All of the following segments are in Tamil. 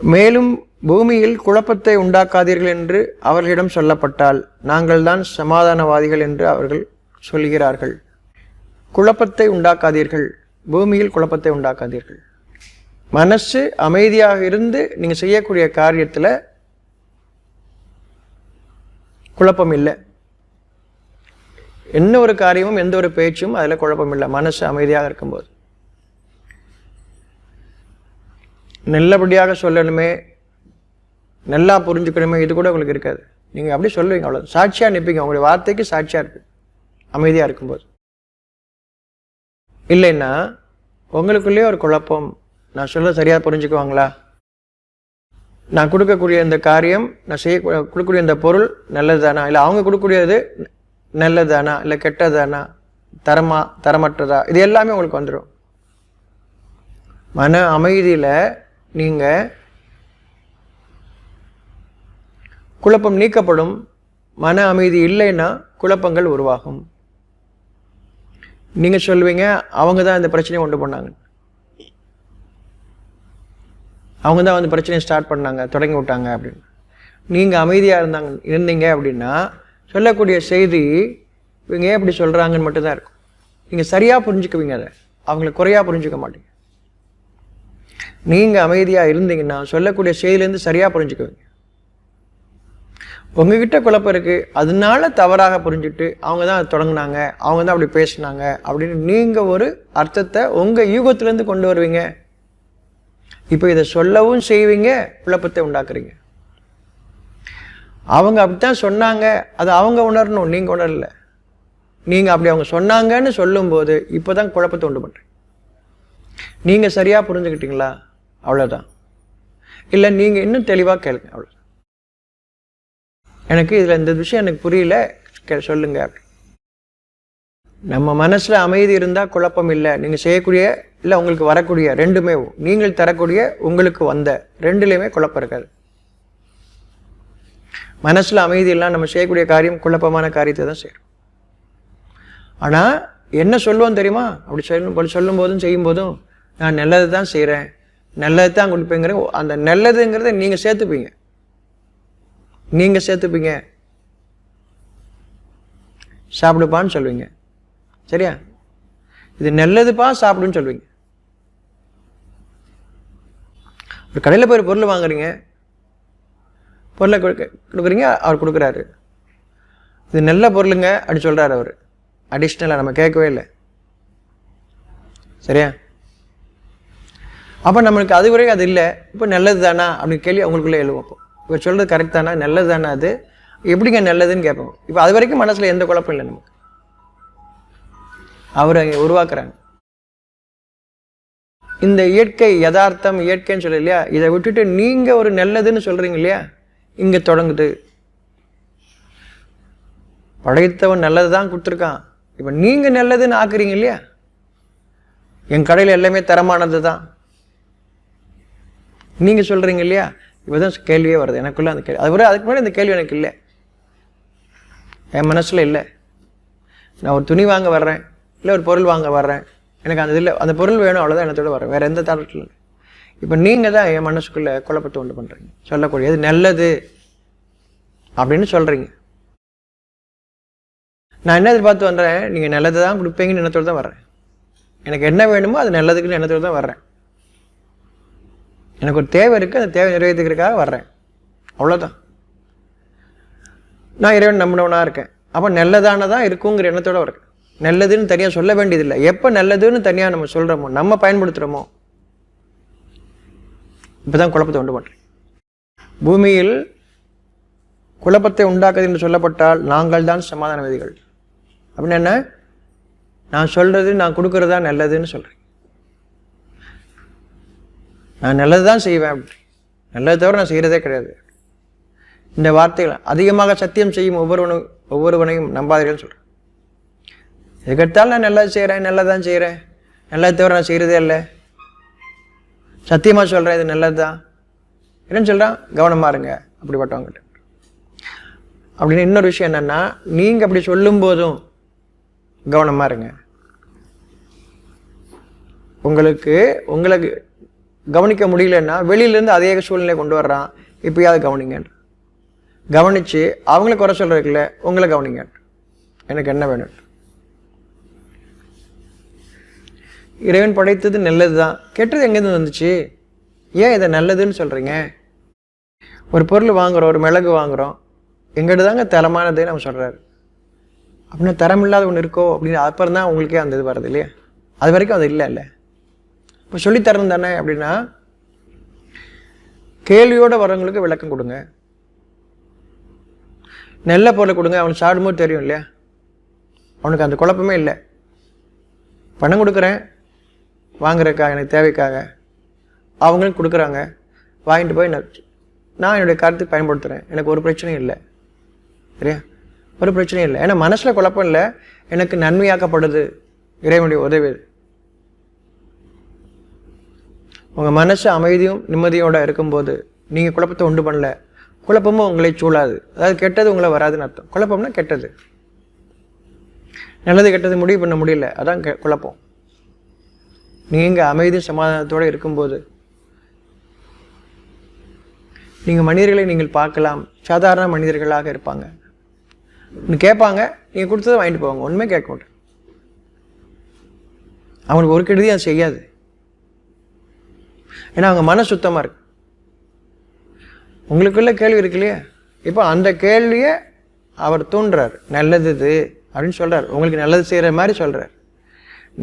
மேலும் பூமியில் குழப்பத்தை உண்டாக்காதீர்கள் என்று அவர்களிடம் சொல்லப்பட்டால் நாங்கள் தான் சமாதானவாதிகள் என்று அவர்கள் சொல்கிறார்கள். குழப்பத்தை உண்டாக்காதீர்கள். பூமியில் குழப்பத்தை உண்டாக்காதீர்கள். மனசு அமைதியாக இருந்து நீங்கள் செய்யக்கூடிய காரியத்தில் குழப்பம் இல்லை. என்ன ஒரு காரியமும் எந்த ஒரு பேச்சும் அதில் குழப்பம் இல்லை. மனசு அமைதியாக இருக்கும்போது. நல்லபடியாக சொல்லணுமே நல்லா புரிஞ்சுக்கணுமே இது கூட உங்களுக்கு இருக்காது. நீங்கள் அப்படி சொல்லுவீங்க அவ்வளோ சாட்சியாக நிற்பீங்க உங்களுடைய வார்த்தைக்கு சாட்சியாக இருக்கு. அமைதியாக இருக்கும்போது. இல்லைன்னா உங்களுக்குள்ளேயே ஒரு குழப்பம். நான் சொல்ல சரியாக புரிஞ்சுக்குவாங்களா? நான் கொடுக்கக்கூடிய இந்த காரியம் நான் செய்ய கொடுக்கக்கூடிய இந்த பொருள் நல்லதுதானா? இல்லை அவங்க கொடுக்கக்கூடியது நல்லதானா இல்லை கெட்டதானா தரமா தரமற்றதா? இது எல்லாமே உங்களுக்கு வந்துடும் மன அமைதியில் நீங்கள் குழப்பம் நீக்கப்படும் மன அமைதி இல்லைன்னா குழப்பங்கள் உருவாகும். நீங்கள் சொல்லுவீங்க அவங்க தான் இந்த பிரச்சனையை உண்டு பண்ணாங்க அவங்க தான் வந்து பிரச்சனையை ஸ்டார்ட் பண்ணாங்க தொடங்கி விட்டாங்க அப்படின்னு. நீங்கள் அமைதியாக இருந்தாங்க இருந்தீங்க அப்படின்னா சொல்லக்கூடிய செய்தி இவங்க ஏன் இப்படி சொல்கிறாங்கன்னு மட்டும்தான் இருக்கும். நீங்கள் சரியாக புரிஞ்சுக்குவீங்க அதை. அவங்கள குறையாக புரிஞ்சுக்க மாட்டீங்க. நீங்கள் அமைதியாக இருந்தீங்கன்னா சொல்லக்கூடிய செய்திலேருந்து சரியாக புரிஞ்சுக்குவீங்க. உங்ககிட்ட குழப்பம் இருக்குது அதனால தவறாக புரிஞ்சுட்டு அவங்க தான் அதை தொடங்கினாங்க. அவங்க தான் அப்படி பேசினாங்க அப்படின்னு நீங்கள் ஒரு அர்த்தத்தை உங்கள் யூகத்துலேருந்து கொண்டு வருவீங்க. இப்போ இதை சொல்லவும் செய்வீங்க குழப்பத்தை உண்டாக்குறீங்க. அவங்க அப்படித்தான் சொன்னாங்க. அது அவங்க உணரணும். நீங்கள் உணரல. நீங்கள் அப்படி அவங்க சொன்னாங்கன்னு சொல்லும்போது இப்போ தான் குழப்பத்தை உண்டு பண்ணுறீங்க நீங்கள் சரியாக புரிஞ்சுக்கிட்டீங்களா? அவ்வளோதான் இல்லை நீங்கள் இன்னும் தெளிவாக கேளுங்க அவ்வளோ எனக்கு இதில் இந்த விஷயம் எனக்கு புரியல கே சொல்லுங்க. அப்படி நம்ம மனசில் அமைதி இருந்தால் குழப்பம் இல்லை. நீங்கள் செய்யக்கூடிய இல்லை உங்களுக்கு வரக்கூடிய ரெண்டுமே நீங்கள் தரக்கூடிய உங்களுக்கு வந்த ரெண்டுலேயுமே குழப்பம் இருக்காது. மனசில் அமைதி இல்லாம நம்ம செய்யக்கூடிய காரியம் குழப்பமான காரியத்தை தான் செய்கிறோம் ஆனால் என்ன சொல்லுவோம் தெரியுமா? அப்படி சொல்லும் போது சொல்லும் போதும் செய்யும் போதும் நான் நல்லது தான் செய்கிறேன் நல்லது தான் கொடுப்பேங்கிற அந்த நல்லதுங்கிறத நீங்கள் சேர்த்துப்பீங்க. நீங்கள் சேர்த்துப்பீங்க. சாப்பிடுப்பான்னு சொல்லுவீங்க சரியா? இது நல்லதுப்பா சாப்பிடுன்னு சொல்லுவீங்க ஒரு கடையில் போய் ஒரு பொருள் வாங்குறீங்க. பொருளை கொடுக்க கொடுக்குறீங்க அவர் கொடுக்குறாரு. இது நல்ல பொருளுங்க அப்படி சொல்கிறாரு அவர். அடிஷ்னலாக நம்ம கேட்கவே இல்லை. சரியா? அப்போ நம்மளுக்கு அது வரைக்கும் அது இல்லை. இப்போ நல்லது தானா அப்படின்னு கேள்வி அவங்களுக்குள்ளே எழுவோம் இப்போ இவர் சொல்கிறது கரெக்ட் தானா? நல்லது தானா அது? எப்படிங்க நல்லதுன்னு கேட்போம். இப்போ அது வரைக்கும் மனசில் எந்த குழப்பம் இல்லை நமக்கு. அவர் அங்கே உருவாக்குறாங்க. இந்த இயற்கை யதார்த்தம் இயற்கைன்னு சொல்ல இல்லையா? இதை விட்டுட்டு நீங்கள் ஒரு நல்லதுன்னு சொல்கிறீங்க இல்லையா? இங்கே தொடங்குது. படைத்தவன் நல்லது தான் கொடுத்துருக்கான். இப்போ நீங்கள் நல்லதுன்னு ஆக்குறீங்க இல்லையா? என் கடையில் எல்லாமே தரமானது தான் நீங்கள் சொல்கிறீங்க இல்லையா? இப்போ தான் கேள்வியே வருது. எனக்குள்ளே அந்த கேள்வி. அது அதுக்கு முன்னாடி இந்த கேள்வி எனக்கு இல்லை. என் மனசில் இல்லை. நான் ஒரு துணி வாங்க வர்றேன். இல்லை ஒரு பொருள் வாங்க வர்றேன். எனக்கு அந்த இதில் அந்த பொருள் வேணும் அவ்வளோதான் என்னத்தோட வரேன் வேறு எந்த தரத்தில் இல்லை. இப்போ நீங்கள் தான் என் மனசுக்குள்ளே குழப்பத்தை உண்டு பண்ணுறீங்க சொல்லக்கூடியது நல்லது அப்படின்னு சொல்கிறீங்க நான் என்ன எதிர்பார்த்து வந்துறேன் நீங்கள் நல்லது தான் கொடுப்பீங்கன்னு எண்ணத்தோடு தான் வர்றேன். எனக்கு என்ன வேணுமோ அது நல்லதுக்குன்னு எண்ணத்தோடு தான் வர்றேன். எனக்கு ஒரு தேவை இருக்குது அந்த தேவை நிறைவேற்றுக்கிறதுக்காக வர்றேன். அவ்வளோதான் நான் இறைவன் நம்பினவனாக இருக்கேன். அப்போ நல்லதானதான் இருக்குங்கிற எண்ணத்தோடு இருக்கேன் நல்லதுன்னு தனியாக சொல்ல வேண்டியதில்லை. எப்போ நல்லதுன்னு தனியாக நம்ம சொல்கிறோமோ நம்ம பயன்படுத்துகிறோமோ இப்போ தான் குழப்பத்தை உண்டு பண்ணுறேன் பூமியில் குழப்பத்தை உண்டாக்குது என்று சொல்லப்பட்டால் நாங்கள் தான் சமாதான விதிகள். அப்படின்னு என்ன? நான் சொல்கிறது நான் கொடுக்கறதா நல்லதுன்னு சொல்கிறேன் நான் நல்லது தான் செய்வேன். அப்படி நல்லது தவிர நான் செய்கிறதே கிடையாது. இந்த வார்த்தைகள் அதிகமாக சத்தியம் செய்யும் ஒவ்வொருவனும் ஒவ்வொருவனையும் நம்பாதீர்கள் சொல்கிறேன் எதுக்கெடுத்தாலும் நான் நல்லது செய்கிறேன் நல்லதான் செய்கிறேன் நல்லது தவிர நான் செய்கிறதே இல்லை. சத்தியமாக சொல்கிறேன் இது நல்லது தான் என்னன்னு சொல்கிறான் கவனமாக இருங்க அப்படிப்பட்டவங்ககிட்ட அப்படின்னு இன்னொரு விஷயம் என்னென்னா நீங்கள் அப்படி சொல்லும் போதும் கவனமாக இருங்க. உங்களுக்கு உங்களுக்கு கவனிக்க முடியலன்னா வெளியிலேருந்து அதே சூழ்நிலை கொண்டு வர்றான். இப்பயாவது கவனிங்க. கவனித்து அவங்கள குறை சொல்கிறதுக்குல உங்களை கவனிங்க. எனக்கு என்ன வேணும்? இறைவன் படைத்தது நல்லது தான் கெட்டது எங்கேருந்து வந்துச்சு? ஏன் இதை நல்லதுன்னு சொல்கிறீங்க ஒரு பொருள் வாங்குகிறோம் ஒரு மிளகு வாங்குகிறோம் எங்கிட்ட தாங்க தரமானது நம்ம சொல்கிறாரு அப்படின்னா தரம் இல்லாத ஒன்று இருக்கோ அப்படின்னு அப்புறம் தான் உங்களுக்கே அந்த இது வருது இல்லையா? அது வரைக்கும் அது இல்லை இல்லை இப்போ சொல்லித்தரணும் தானே அப்படின்னா கேள்வியோடு வரவங்களுக்கு விளக்கம் கொடுங்க. நல்ல பொருளை கொடுங்க அவனுக்கு சாப்பிடும்போது தெரியும் இல்லையா? அவனுக்கு அந்த குழப்பமே இல்லை. பணம் கொடுக்குறேன் வாங்குறதுக்காக எனக்கு தேவைக்காக. அவங்களும் கொடுக்குறாங்க. வாங்கிட்டு போய் நான் நான் என்னுடைய கருத்துக்கு பயன்படுத்துகிறேன் எனக்கு ஒரு பிரச்சனையும் இல்லை. சரியா? ஒரு பிரச்சனையும் இல்லை. ஏன்னா மனசில் குழப்பம் இல்லை. எனக்கு நன்மையாக்கப்படுது. இறைவனுடைய உதவி உங்கள் மனசு அமைதியும் நிம்மதியோடு இருக்கும்போது நீங்கள் குழப்பத்தை உண்டு பண்ணல. குழப்பமும் உங்களை சூழாது. அதாவது கெட்டது உங்களை வராதுன்னு அர்த்தம். குழப்பம்னா கெட்டது. நல்லது கெட்டது முடிவு பண்ண முடியல. அதான் கெ குழப்பம். நீங்கள் அமைதி சமாதானத்தோடு இருக்கும்போது நீங்கள் மனிதர்களை நீங்கள் பார்க்கலாம். சாதாரண மனிதர்களாக இருப்பாங்க. கேட்பாங்க நீங்கள் கொடுத்ததை வாங்கிட்டு போவாங்க ஒன்றுமே கேட்க மாட்டேன். அவங்களுக்கு ஒரு கெடுதி அது செய்யாது. ஏன்னா அவங்க மன சுத்தமாக இருக்கு. உங்களுக்குள்ள கேள்வி இருக்கு இல்லையா? இப்போ அந்த கேள்வியை அவர் தூண்டுறார். நல்லது இது அப்படின்னு சொல்கிறார் உங்களுக்கு நல்லது செய்கிற மாதிரி சொல்கிறார்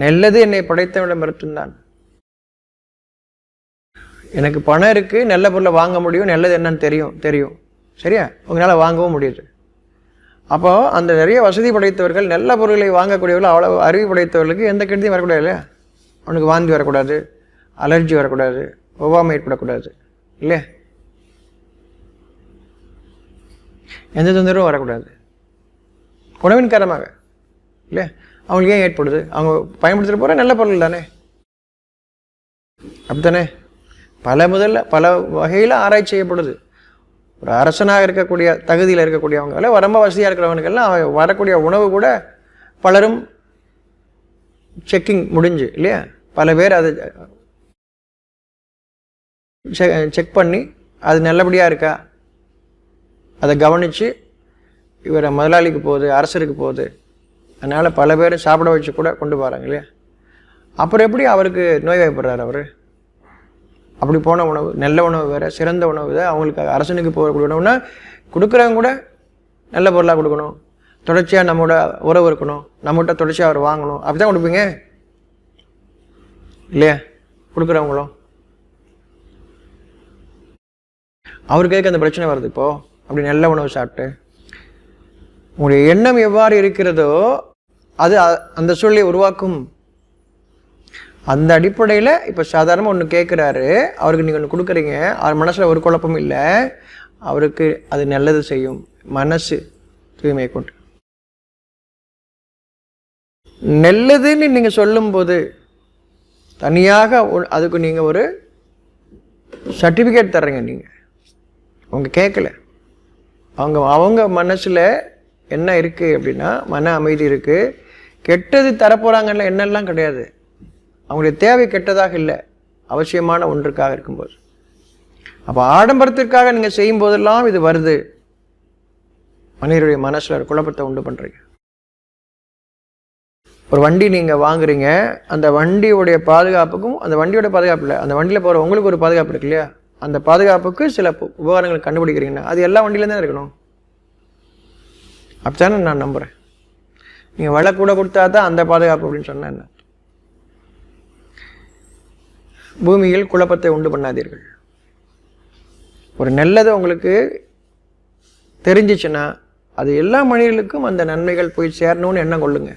நல்லது என்னை படைத்தவிடம் மட்டும்தான் எனக்கு பணம் இருக்குது நல்ல பொருளை வாங்க முடியும் நல்லது என்னன்னு தெரியும் தெரியும். சரியா? உங்களால் வாங்கவும் முடியுது. அப்போ அந்த நிறைய வசதி படைத்தவர்கள் நல்ல பொருளை வாங்கக்கூடியவர்கள் அவ்வளோ அறிவு படைத்தவர்களுக்கு எந்த கெடுதியும் வரக்கூடாது இல்லையா? அவனுக்கு வாந்தி வரக்கூடாது அலர்ஜி வரக்கூடாது. ஒவ்வாமை ஏற்படக்கூடாது. இல்லையா? எந்த தொந்தரவும் வரக்கூடாது. உணவின் காரணமாக. இல்லையா? அவங்களுக்கு ஏன் ஏற்படுது? அவங்க பயன்படுத்துகிற போகிற நல்ல பொருள் தானே? அப்படித்தானே? பல முதல்ல பல வகையில் ஆராய்ச்சி செய்யப்படுது. ஒரு அரசனாக இருக்கக்கூடிய தகுதியில் இருக்கக்கூடியவங்கள ரொம்ப வசதியாக இருக்கிறவனுக்கெல்லாம் வரக்கூடிய உணவு கூட பலரும் செக்கிங் முடிஞ்சு இல்லையா? பல பேர் அது செக் eh, பண்ணி அது நல்லபடியாக இருக்கா? அதை கவனித்து இவரை முதலாளிக்கு போகுது அரசருக்கு போகுது. அதனால் பல பேர் சாப்பிட வச்சு கூட கொண்டு போகிறாங்க இல்லையா? அப்புறம் எப்படி அவருக்கு நோய்வாய்ப்படுறார் அவர்? அப்படி போன உணவு நல்ல உணவு வேறு சிறந்த உணவு வேறு அவங்களுக்கு அரசனுக்கு போகக்கூடிய உணவுனா கொடுக்குறவங்க கூட நல்ல பொருளாக கொடுக்கணும். தொடர்ச்சியாக நம்மளோட உறவு இருக்கணும். நம்மகிட்ட தொடர்ச்சியாக அவர் வாங்கணும். அப்படி தான் கொடுப்பீங்க? இல்லையா? கொடுக்குறவங்களும். அவருக்கு அந்த பிரச்சனை வருது இப்போது அப்படி நல்ல உணவு சாப்பிட்டு. உங்களுடைய எண்ணம் எவ்வாறு இருக்கிறதோ அது அந்த சூழலை உருவாக்கும். அந்த அடிப்படையில் இப்போ சாதாரணமாக ஒன்று கேட்குறாரு அவருக்கு நீங்கள் ஒன்று கொடுக்குறீங்க. அவர் மனசில் ஒரு குழப்பம் இல்லை. அவருக்கு அது நல்லது செய்யும். மனசு தூய்மை கொண்டு. நல்லதுன்னு நீங்கள் சொல்லும்போது தனியாக அதுக்கு நீங்கள் ஒரு சர்டிஃபிகேட் தர்றீங்க நீங்கள் அவங்க கேட்கல அவங்க அவங்க மனசில் என்ன இருக்குது அப்படின்னா மன அமைதி இருக்குது கெட்டது தரப்போகிறாங்கல்ல என்னெல்லாம் கிடையாது. அவங்களுடைய தேவை கெட்டதாக இல்லை. அவசியமான ஒன்றுக்காக இருக்கும்போது. அப்போ ஆடம்பரத்திற்காக நீங்கள் செய்யும் போதெல்லாம் இது வருது. மனிதருடைய மனசில் குழப்பத்தை உண்டு பண்ணுறீங்க ஒரு வண்டி நீங்கள் வாங்குறீங்க அந்த வண்டியுடைய பாதுகாப்புக்கும் அந்த வண்டியோட பாதுகாப்பு இல்லை அந்த வண்டியில் போகிற உங்களுக்கு ஒரு பாதுகாப்பு இருக்கு இல்லையா? அந்த பாதுகாப்புக்கு சில உபகரணங்கள் கண்டுபிடிக்கிறீங்கன்னா அது எல்லா வண்டியிலேருந்து தான் இருக்கணும். அப்படித்தானே நான் நம்புகிறேன் நீங்கள் வலை கூட கொடுத்தா தான் அந்த பாதுகாப்பு அப்படின்னு சொன்னால் என்ன? பூமியில் குழப்பத்தை உண்டு பண்ணாதீர்கள். ஒரு நல்லது உங்களுக்கு தெரிஞ்சிச்சுன்னா அது எல்லா மனிதர்களுக்கும் அந்த நன்மைகள் போய் சேரணும்னு எண்ணம் கொள்ளுங்க.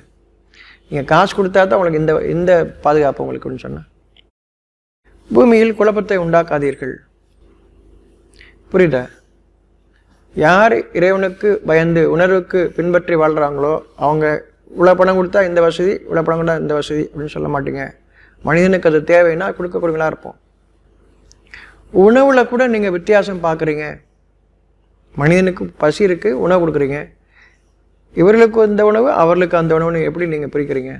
நீங்கள் காசு கொடுத்தா தான் உங்களுக்கு இந்த இந்த பாதுகாப்பு உங்களுக்குன்னு சொன்னால் பூமியில் குழப்பத்தை உண்டாக்காதீர்கள். புரியுதா? யார் இறைவனுக்கு பயந்து உணர்வுக்கு பின்பற்றி வாழ்கிறாங்களோ அவங்க இவ்வளோ பணம் கொடுத்தா இந்த வசதி இவ்வளோ பணம் கொடுத்தா இந்த வசதி அப்படின்னு சொல்ல மாட்டீங்க. மனிதனுக்கு அது தேவைன்னா கொடுக்க கொடுங்களா இருப்போம். உணவில் கூட நீங்கள் வித்தியாசம் பார்க்குறீங்க மனிதனுக்கு பசி இருக்குது உணவு கொடுக்குறீங்க. இவர்களுக்கு இந்த உணவு அவர்களுக்கு அந்த உணவுன்னு எப்படி நீங்கள் பிரிக்கிறீங்க?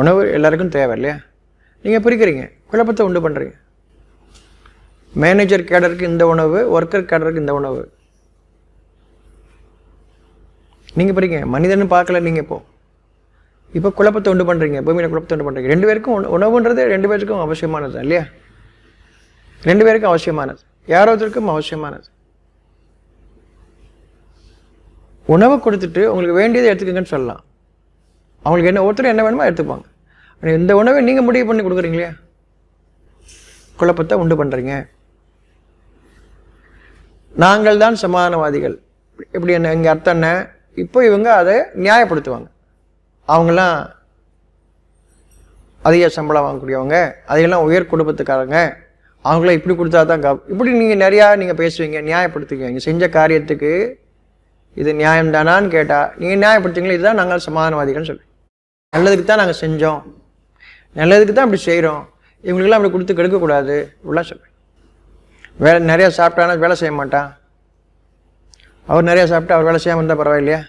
உணவு எல்லாருக்கும் தேவை இல்லையா? நீங்கள் பிரிக்கிறீங்க. குழப்பத்தை உண்டு பண்ணுறீங்க மேனேஜர் கேடருக்கு இந்த உணவு ஒர்க்கர் கேடருக்கு இந்த உணவு. நீங்கள் பிரிங்க மனிதன் பார்க்கல நீங்கள் இப்போ இப்போ குழப்பத்தை உண்டு பண்ணுறீங்க பூமியில் குழப்பத்தை உண்டு பண்ணுறீங்க ரெண்டு பேருக்கும் உண- உணவுன்றது ரெண்டு பேருக்கும் அவசியமானது இல்லையா? ரெண்டு பேருக்கும் அவசியமானது. யாரோ ஒருத்தருக்கும் அவசியமானது? உணவை கொடுத்துட்டு உங்களுக்கு வேண்டியதை எடுத்துக்கங்கன்னு சொல்லலாம். அவங்களுக்கு என்ன ஒருத்தர் என்ன வேணுமோ எடுத்துப்பாங்க. இந்த உணவை நீங்கள் முடிவு பண்ணி கொடுக்குறீங்க இல்லையா? குழப்பத்தை உண்டு பண்ணுறீங்க நாங்கள் தான் சமாதானவாதிகள் இப்படி என்ன இங்கே அர்த்தம் என்ன? இப்போ இவங்க அதை நியாயப்படுத்துவாங்க. அவங்களாம் அதிக சம்பளம் வாங்கக்கூடியவங்க அதையெல்லாம் உயர் குடும்பத்துக்காரங்க அவங்கள இப்படி கொடுத்தா தான் கா இப்படி நீங்கள் நிறையா நீங்கள் பேசுவீங்க நியாயப்படுத்துவீங்க நீங்கள் செஞ்ச காரியத்துக்கு இது நியாயம் தானான்னு கேட்டால் நீங்கள் நியாயப்படுத்துங்களா இதுதான் நாங்கள் சமாதானவாதிகள்னு சொல்லி. நல்லதுக்கு தான் நாங்கள் செஞ்சோம். நல்லதுக்கு தான் அப்படி செய்கிறோம் இவங்களுக்கெல்லாம் அப்படி கொடுத்து கெடுக்கக்கூடாது இப்படிலாம் சொல்லுவேன் வேலை நிறையா சாப்பிட்டானா வேலை செய்ய மாட்டான் அவர் நிறையா சாப்பிட்டு அவர் வேலை செய்யாமல் இருந்தால் பரவாயில்லையா?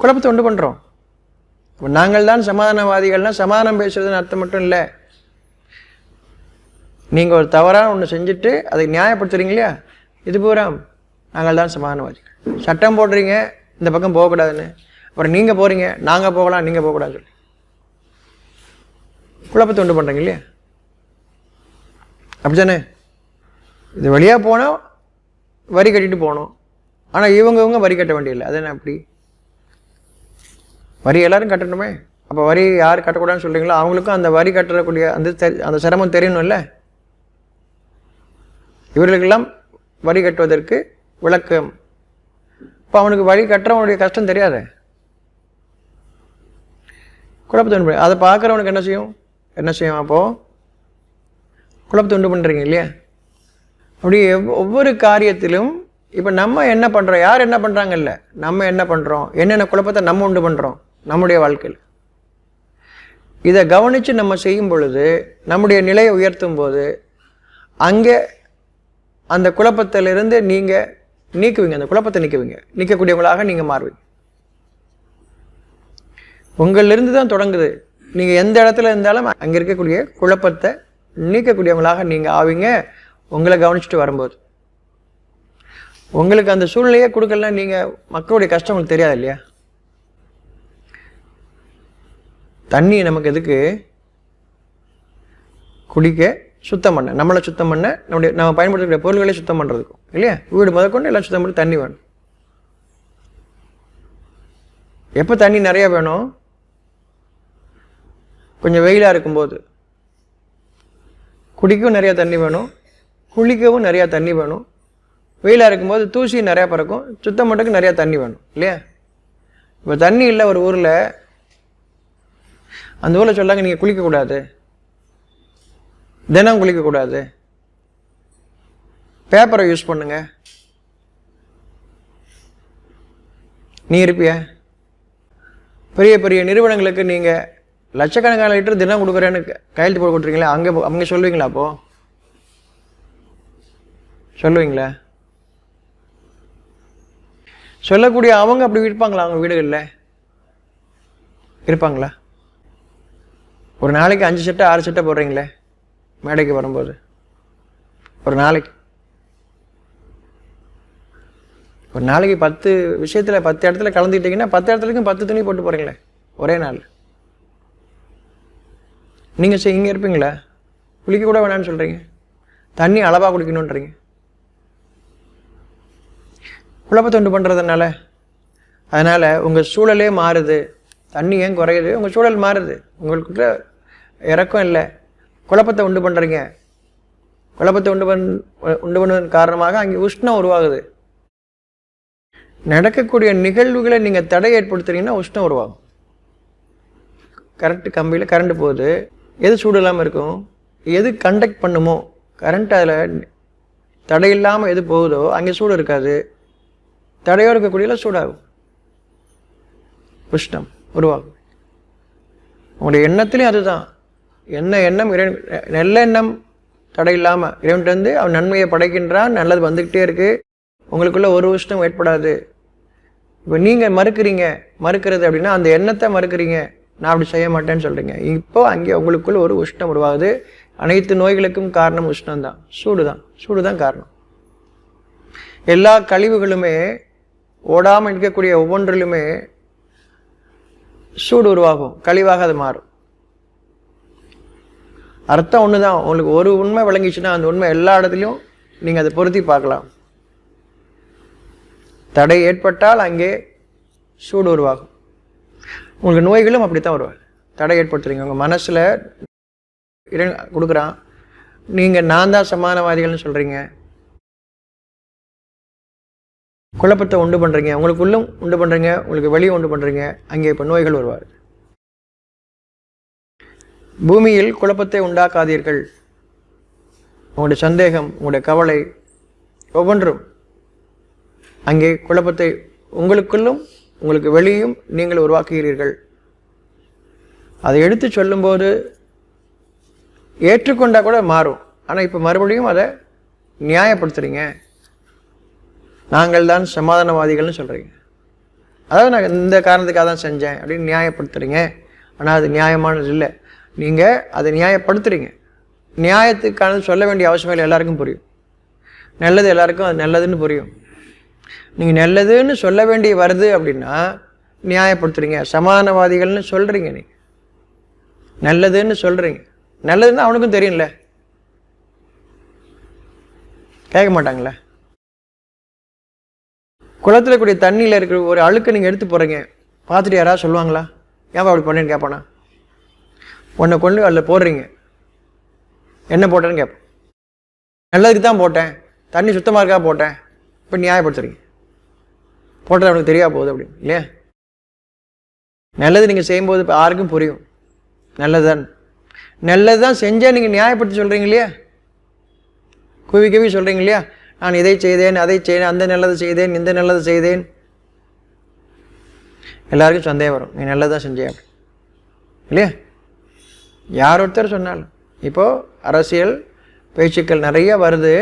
குழப்பத்தை உண்டு பண்ணுறோம் இப்போ நாங்கள் தான் சமாதானவாதிகள்னா சமாதானம் பேசுறதுன்னு அர்த்தம் மட்டும் இல்லை. நீங்கள் ஒரு தவறான ஒன்று செஞ்சுட்டு அதை நியாயப்படுத்துறீங்க இல்லையா? இது பூரா நாங்கள் தான் சமாதானவாதிகள். சட்டம் போடுறீங்க இந்த பக்கம் போகக்கூடாதுன்னு. அப்புறம் நீங்கள் போகிறீங்க நாங்கள் போகலாம் நீங்கள் போகக்கூடாது சொல்லி. குழப்பத்தை உண்டு பண்ணுறீங்க இல்லையா? அப்படிதானே இது வழியாக போனால் வரி கட்டிட்டு போகணும் ஆனால் இவங்க இவங்க வரி கட்ட வேண்டியதில்லை. அது என்ன அப்படி? வரி எல்லோரும் கட்டணுமே? அப்போ வரி யார் கட்டக்கூடாதுன்னு சொல்கிறீங்களோ அவங்களுக்கும் அந்த வரி கட்டக்கூடிய அந்த அந்த சிரமம் தெரியணும்ல? இவர்களுக்கெல்லாம் வரி கட்டுவதற்கு விளக்கம். இப்போ அவனுக்கு வரி கட்டுறவனுடைய கஷ்டம் தெரியாதே? குழப்பத்தை அதை பார்க்குறவனுக்கு என்ன செய்யும்? என்ன செய்யும் அப்போது குழப்பத்தை உண்டு பண்ணுறீங்க இல்லையா? அப்படி ஒவ்வொரு காரியத்திலும் இப்போ நம்ம என்ன பண்ணுறோம் யார் என்ன பண்ணுறாங்கல்ல நம்ம என்ன பண்ணுறோம் என்னென்ன குழப்பத்தை நம்ம உண்டு பண்ணுறோம் நம்முடைய வாழ்க்கையில். இதை கவனித்து நம்ம செய்யும் பொழுது நம்முடைய நிலையை உயர்த்தும் போது அங்கே அந்த குழப்பத்திலிருந்து நீங்கள் நீக்குவீங்க. அந்த குழப்பத்தை நீக்குவீங்க. நீக்கக்கூடியவங்களாக நீங்கள் மாறுவீங்க. உங்களிலிருந்து தான் தொடங்குது. நீங்கள் எந்த இடத்துல இருந்தாலும் அங்கே இருக்கக்கூடிய குழப்பத்தை நீக்கக்கூடியவங்களாக நீங்கள் ஆவீங்க உங்களை கவனிச்சுட்டு வரும்போது. உங்களுக்கு அந்த சூழ்நிலையே கொடுக்கலன்னா நீங்கள் மக்களுடைய கஷ்டம் உங்களுக்கு தெரியாது இல்லையா? தண்ணி நமக்கு எதுக்கு? குடிக்க சுத்தம் பண்ண. நம்மளை சுத்தம் பண்ண நம்முடைய நம்ம பயன்படுத்தக்கூடிய பொருள்களை சுத்தம் பண்ணுறதுக்கும் இல்லையா? வீடு முதற்கொண்டு எல்லாம் சுத்தம் பண்ணி தண்ணி வேணும். எப்போ தண்ணி நிறையா வேணும்? கொஞ்சம் வெயிலாக இருக்கும்போது. குடிக்கவும் நிறையா தண்ணி வேணும். குளிக்கவும் நிறையா தண்ணி வேணும். வெயிலாக இருக்கும்போது தூசி நிறையா பறக்கும். சுத்தம் மட்டுக்கு நிறையா தண்ணி வேணும். இல்லையா? இப்போ தண்ணி இல்லை ஒரு ஊரில் அந்த ஊரில் சொல்லாங்க நீங்கள் குளிக்கக்கூடாது. தினம் குளிக்கக்கூடாது. பேப்பரை யூஸ் பண்ணுங்க. நீ இருப்பிய? பெரிய பெரிய நிறுவனங்களுக்கு நீங்கள் லட்சக்கணக்கான லிட்டர் தினம் கொடுக்குறேன்னு கையெழுத்து போட கொடுத்துருக்கீங்களா அங்கே அங்கே சொல்லுவீங்களா அப்போ? சொல்லுவீங்களா? சொல்லக்கூடிய அவங்க அப்படி இருப்பாங்களா அவங்க வீடுகளில்? இருப்பாங்களா? ஒரு நாளைக்கு அஞ்சு சட்டை ஆறு சட்டை போடுறீங்களே மேடைக்கு வரும்போது? ஒரு நாளைக்கு. ஒரு நாளைக்கு பத்து விஷயத்தில் பத்து இடத்துல கலந்துக்கிட்டீங்கன்னா பத்து இடத்துலையும் பத்து துணி போட்டு போகிறீங்களே ஒரே நாள். நீங்கள் சரி இங்கே இருப்பீங்களா? குளிக்க கூட வேணாம்னு சொல்கிறீங்க தண்ணி அளவாக குளிக்கணுன்றீங்க குழப்பத்தை உண்டு பண்ணுறதுனால அதனால் உங்கள் சூழலே மாறுது. தண்ணி ஏன் குறையுது? உங்கள் சூழல் மாறுது. உங்களுக்குள்ள இறக்கம் இல்லை. குழப்பத்தை உண்டு பண்ணுறீங்க குழப்பத்தை உண்டு பண் உண்டு பண்ணுவதன் காரணமாக அங்கே உஷ்ணம் உருவாகுது. நடக்கக்கூடிய நிகழ்வுகளை நீங்கள் தடை ஏற்படுத்துறீங்கன்னா உஷ்ணம் உருவாகும். கரண்ட் கம்பியில் கரண்ட் போகுது. எது சூடு இல்லாமல் இருக்கும் எது கண்டக்ட் பண்ணுமோ கரண்ட் அதில் தடை இல்லாமல் எது போகுதோ அங்கே சூடு இருக்காது. தடையோடு இருக்கக்கூடியல சூடாகும். உஷ்ணம் உருவாகும். உங்களுடைய எண்ணத்துலேயும் அதுதான். என்ன எண்ணம் இறை நல்ல எண்ணம் தடை இல்லாமல் இறைவன்ட்டு அவன் நன்மையை படைக்கின்றான் நல்லது வந்துக்கிட்டே இருக்குது உங்களுக்குள்ள ஒரு உஷ்ணம் ஏற்படாது. இப்போ நீங்கள் மறுக்கிறீங்க மறுக்கிறது அப்படின்னா அந்த எண்ணத்தை மறுக்கிறீங்க. நான் அப்படி செய்ய மாட்டேன்னு சொல்கிறீங்க இப்போ அங்கே உங்களுக்குள்ள ஒரு உஷ்ணம் உருவாகுது. அனைத்து நோய்களுக்கும் காரணம் உஷ்ணம் தான் சூடு தான் சூடு தான் காரணம். எல்லா கழிவுகளுமே ஓடாமல் இருக்கக்கூடிய ஒவ்வொன்றிலுமே சூடு உருவாகும். கழிவாக அது மாறும். அர்த்தம் ஒன்று தான் உங்களுக்கு ஒரு உண்மை விளங்கிச்சுன்னா அந்த உண்மை எல்லா இடத்துலையும் நீங்கள் அதை பொருத்தி பார்க்கலாம். தடை ஏற்பட்டால் அங்கே சூடு உருவாகும். உங்களுக்கு நோய்களும் அப்படி தான் உருவாகும் தடை ஏற்படுத்துறீங்க. உங்கள் மனசில் இறை கொடுக்குறான். நீங்கள் நான் தான் சமானவாதிகள்னு சொல்கிறீங்க குழப்பத்தை உண்டு பண்ணுறீங்க உங்களுக்குள்ளும் உண்டு பண்ணுறீங்க உங்களுக்கு வெளியே உண்டு பண்ணுறீங்க அங்கே இப்போ நோய்கள் வருவார். பூமியில் குழப்பத்தை உண்டாக்காதீர்கள். உங்களுடைய சந்தேகம் உங்களுடைய கவலை ஒவ்வொன்றும் அங்கே குழப்பத்தை உங்களுக்குள்ளும் உங்களுக்கு வெளியும் நீங்கள் உருவாக்குகிறீர்கள். அதை எடுத்து சொல்லும்போது ஏற்றுக்கொண்டால் கூட மாறும். ஆனால் இப்போ மறுபடியும் அதை நியாயப்படுத்துகிறீங்க நாங்கள் தான் சமாதானவாதிகள்னு சொல்கிறீங்க அதாவது நான் இந்த காரணத்துக்காக தான் செஞ்சேன் அப்படின்னு நியாயப்படுத்துகிறீங்க ஆனால் அது நியாயமானது இல்லை. நீங்கள் அதை நியாயப்படுத்துறீங்க. நியாயத்துக்கானது சொல்ல வேண்டிய அவசியம் இல்லை எல்லாருக்கும் புரியும். நல்லது எல்லாருக்கும் அது நல்லதுன்னு புரியும். நீங்கள் நல்லதுன்னு சொல்ல வேண்டிய வருது அப்படின்னா நியாயப்படுத்துறீங்க. சமாதானவாதிகள்னு சொல்கிறீங்க நீங்கள் நல்லதுன்னு சொல்கிறீங்க நல்லதுன்னு அவனுக்கும் தெரியும்ல. கேட்க மாட்டாங்களே? குளத்தில் கூடிய தண்ணியில் இருக்கிற ஒரு அழுக்கை நீங்கள் எடுத்து போகிறீங்க பார்த்துட்டு யாராவது சொல்லுவாங்களா? ஏன் அப்படி பண்ணேன்னு கேட்பானா? உன்னை கொண்டு அதில் போடுறீங்க. என்ன போட்டேன்னு கேட்பேன். நல்லதுக்கு தான் போட்டேன். தண்ணி சுத்தமாக இருக்கா போட்டேன். இப்போ நியாயப்படுத்துறீங்க. போட்டது அவனுக்கு தெரியா போகுது அப்படின்னு இல்லையா? நல்லது நீங்கள் செய்யும்போது இப்போ யாருக்கும் புரியும். நல்லதுதான். நல்லது தான் செஞ்சேன் நீங்கள் நியாயப்படுத்தி சொல்கிறீங்க இல்லையா? குவி குவி சொல்கிறீங்க இல்லையா? நான் இதை செய்தேன் அதை செய்தேன் அந்த நல்லது செய்தேன் இந்த நல்லது செய்தேன். எல்லாருக்கும் சந்தேகம் வரும். நீ நல்லதாக செஞ்சே அப்படி இல்லையா? யார் ஒருத்தர் சொன்னாலும். இப்போது அரசியல் பேச்சுக்கள் நிறைய வருது.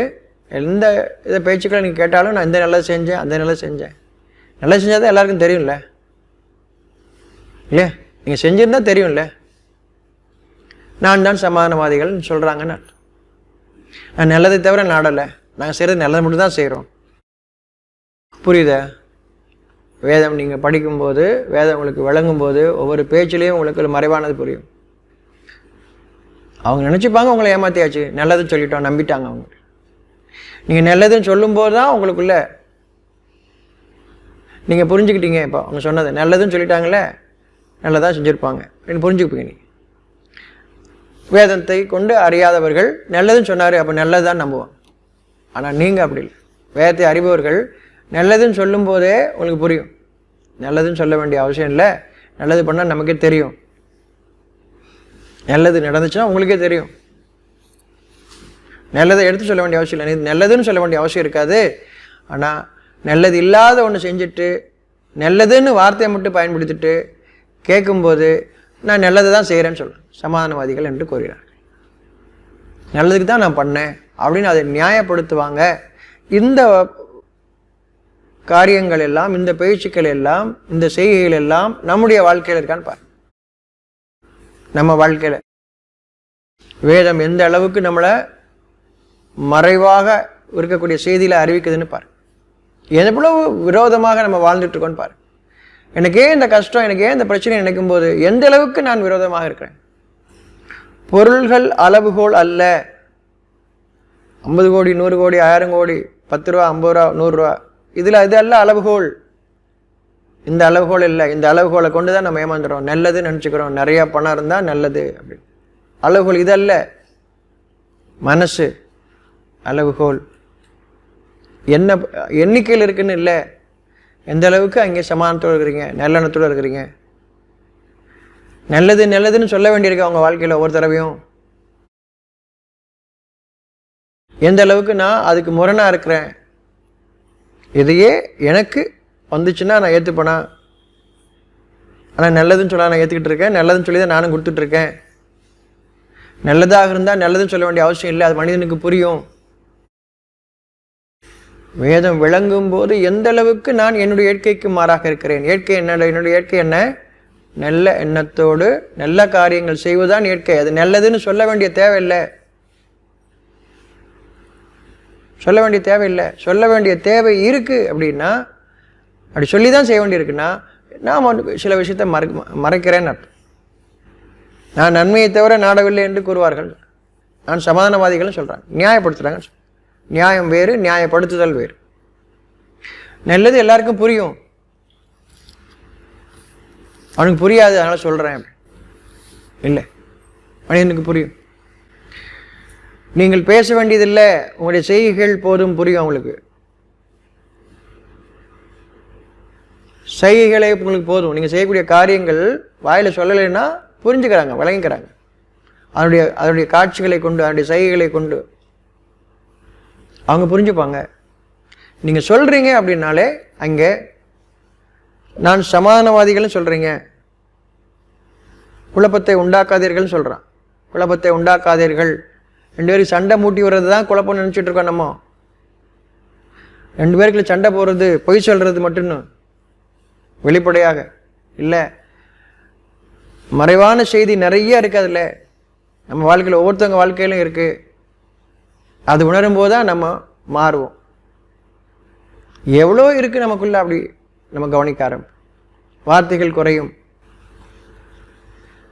எந்த இதை பேச்சுக்களை நீங்கள் கேட்டாலும் நான் இந்த நல்லது செஞ்சேன் அந்த நல்லது செஞ்சேன். நல்லா செஞ்சால் தான் எல்லாருக்கும் தெரியும்ல. இல்லையா? நீங்கள் செஞ்சிருந்தா தெரியும்ல. நான் தான் சமாதானவாதிகள்னு சொல்கிறாங்கன்னு நான் நல்லதை தவிர நாடலை. நாங்கள் செய்கிறது நல்லது மட்டும் தான் செய்கிறோம் புரியுதா? வேதம் நீங்கள் படிக்கும்போது வேதம் உங்களுக்கு விளங்கும்போது ஒவ்வொரு பேச்சிலையும் உங்களுக்கு மறைவானது புரியும். அவங்க நினச்சிப்பாங்க உங்களை ஏமாத்தியாச்சு. நல்லதுன்னு சொல்லிட்டோம் நம்பிட்டாங்க அவங்க. நீங்கள் நல்லதுன்னு சொல்லும்போது தான் உங்களுக்குள்ளே நீங்கள் புரிஞ்சுக்கிட்டீங்க இப்போ அவங்க சொன்னது. நல்லதுன்னு சொல்லிட்டாங்களே நல்லதாக செஞ்சுருப்பாங்க. அப்படின்னு புரிஞ்சுப்பீங்க நீங்கள் வேதத்தை கொண்டு அறியாதவர்கள் நல்லதுன்னு சொன்னார் அப்போ நல்லது தான் நம்புவோம். ஆனால் நீங்கள் அப்படி இல்லை. வேதத்தை அறிபவர்கள் நல்லதுன்னு சொல்லும்போதே உங்களுக்கு புரியும். நல்லதுன்னு சொல்ல வேண்டிய அவசியம் இல்லை. நல்லது பண்ணால் நமக்கே தெரியும். நல்லது நடந்துச்சுன்னா உங்களுக்கே தெரியும். நல்லதை எடுத்து சொல்ல வேண்டிய அவசியம் இல்லை. நல்லதுன்னு சொல்ல வேண்டிய அவசியம் இருக்காது. ஆனால் நல்லது இல்லாத ஒன்று செஞ்சுட்டு நல்லதுன்னு வார்த்தையை மட்டும் பயன்படுத்திட்டு கேட்கும்போது நான் நல்லதை தான் செய்கிறேன்னு சொல்கிறேன் சமாதானவாதிகள் என்று கூறுகிறார்கள் நல்லதுக்கு தான் நான் பண்ணேன். அப்படின்னு அதை நியாயப்படுத்துவாங்க. இந்த காரியங்கள் எல்லாம் இந்த பேச்சுக்கள் எல்லாம் இந்த செய்கைகள் எல்லாம் நம்முடைய வாழ்க்கையில் இருக்கான்னு பாரு நம்ம வாழ்க்கையில் வேதம் எந்த அளவுக்கு நம்மளை மறைவாக இருக்கக்கூடிய செய்தியில் அறிவிக்குதுன்னு பாரு எவ்வளவு விரோதமாக நம்ம வாழ்ந்துட்டு பாரு. எனக்கு ஏன் இந்த கஷ்டம் எனக்கு ஏன் இந்த பிரச்சனை நினைக்கும் போது எந்த அளவுக்கு நான் விரோதமாக இருக்கிறேன்? பொருள்கள் அளவுகோல் அல்ல. ஐம்பது கோடி நூறு கோடி ஆயிரம் கோடி பத்து ரூபா ஐம்பது ரூபா நூறுரூவா இதில் இது அல்ல அளவுகோல். இந்த அளவுகோல் இல்லை. இந்த அளவுகோலை கொண்டு தான் நம்ம ஏமாந்துடுறோம் நல்லதுன்னு நினச்சிக்கிறோம். நிறையா பணம் இருந்தால் நல்லது அப்படின்னு. அளவுகோல் இதல்ல மனசு அளவுகோல். என்ன எண்ணிக்கையில் இருக்குன்னு இல்லை. எந்த அளவுக்கு அங்கே சமாதானத்தோடு இருக்கிறீங்க? நல்லெண்ணத்தோடு இருக்கிறீங்க. நல்லது நல்லதுன்னு சொல்ல வேண்டியிருக்கு அவங்க வாழ்க்கையில் ஒவ்வொரு தடவையும். எந்த அளவுக்கு நான் அதுக்கு முரணாக இருக்கிறேன்? இதையே எனக்கு வந்துச்சுன்னா நான் ஏற்றுப்பேனா ஆனால் நல்லதுன்னு சொல்ல நான் ஏற்றுக்கிட்டு இருக்கேன். நல்லதுன்னு சொல்லி தான் நானும் கொடுத்துட்ருக்கேன் நல்லதாக இருந்தால் நல்லதுன்னு சொல்ல வேண்டிய அவசியம் இல்லை. அது மனிதனுக்கு புரியும். வேதம் விளங்கும் போது எந்த அளவுக்கு நான் என்னுடைய இயற்கைக்கு மாறாக இருக்கிறேன்? இயற்கை என்ன? என்னுடைய இயற்கை என்ன? நல்ல எண்ணத்தோடு நல்ல காரியங்கள் செய்வதுதான் இயற்கை. அது நல்லதுன்னு சொல்ல வேண்டிய தேவையில்லை. சொல்ல வேண்டிய தேவையில்லை. சொல்ல வேண்டிய தேவை இருக்குது அப்படின்னா அப்படி சொல்லி தான் செய்ய வேண்டியிருக்குன்னா நான் வந்து சில விஷயத்தை மறை மறைக்கிறேன்னு அர்த்தம். நான் நன்மையை தவிர நாடவில்லை என்று கூறுவார்கள். நான் சமாதானவாதிகள்னு சொல்கிறேன் நியாயப்படுத்துகிறாங்க நியாயம் வேறு நியாயப்படுத்துதல் வேறு. நல்லது எல்லாருக்கும் புரியும். அவனுக்கு புரியாது அதனால் சொல்கிறேன் இல்லை. மனிதனுக்கு புரியும். நீங்கள் பேச வேண்டியதில்லை உங்களுடைய செய்கைகள் போதும் புரியும் அவங்களுக்கு. செய்கைகளே உங்களுக்கு போதும். நீங்கள் செய்யக்கூடிய காரியங்கள் வாயில் சொல்லலைன்னா புரிஞ்சுக்கிறாங்க விளங்கிக்கிறாங்க. அதனுடைய அதனுடைய காட்சிகளை கொண்டு அதனுடைய செய்கைகளை கொண்டு அவங்க புரிஞ்சுப்பாங்க. நீங்கள் சொல்கிறீங்க அப்படின்னாலே அங்கே நான் சமாதானவாதிகள்னு சொல்கிறீங்க குழப்பத்தை உண்டாக்காதீர்கள்னு சொல்கிறான் குழப்பத்தை உண்டாக்காதீர்கள். ரெண்டு பேருக்கு சண்டை மூட்டி வர்றது தான் குழப்பம் நினச்சிட்டு இருக்கோம் நம்ம. ரெண்டு பேருக்குள்ள சண்டை போடுறது பொய் சொல்கிறது மட்டும்னு. வெளிப்படையாக. இல்லை. மறைவான செய்தி நிறைய இருக்குது அதில். நம்ம வாழ்க்கையில் ஒவ்வொருத்தவங்க வாழ்க்கையிலும் இருக்குது அது உணரும்போது தான் நம்ம மாறுவோம். எவ்வளோ இருக்குது நமக்குள்ளே அப்படி நம்ம கவனிக்க ஆரம்பி வார்த்தைகள் குறையும்.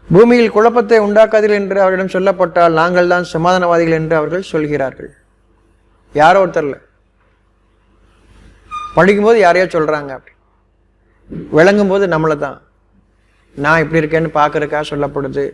பூமியில் குழப்பத்தை உண்டாக்காதீர்கள் என்று அவரிடம் சொல்லப்பட்டால் நாங்கள் தான் சமாதானவாதிகள் என்று அவர்கள் சொல்கிறார்கள். யாரோ ஒருத்தர்ல. படிக்கும்போது யாரையோ சொல்கிறாங்க அப்படி. விளங்கும் போது நம்மளை தான் நான் இப்படி இருக்கேன்னு பார்க்குறக்கா சொல்லப்படுது.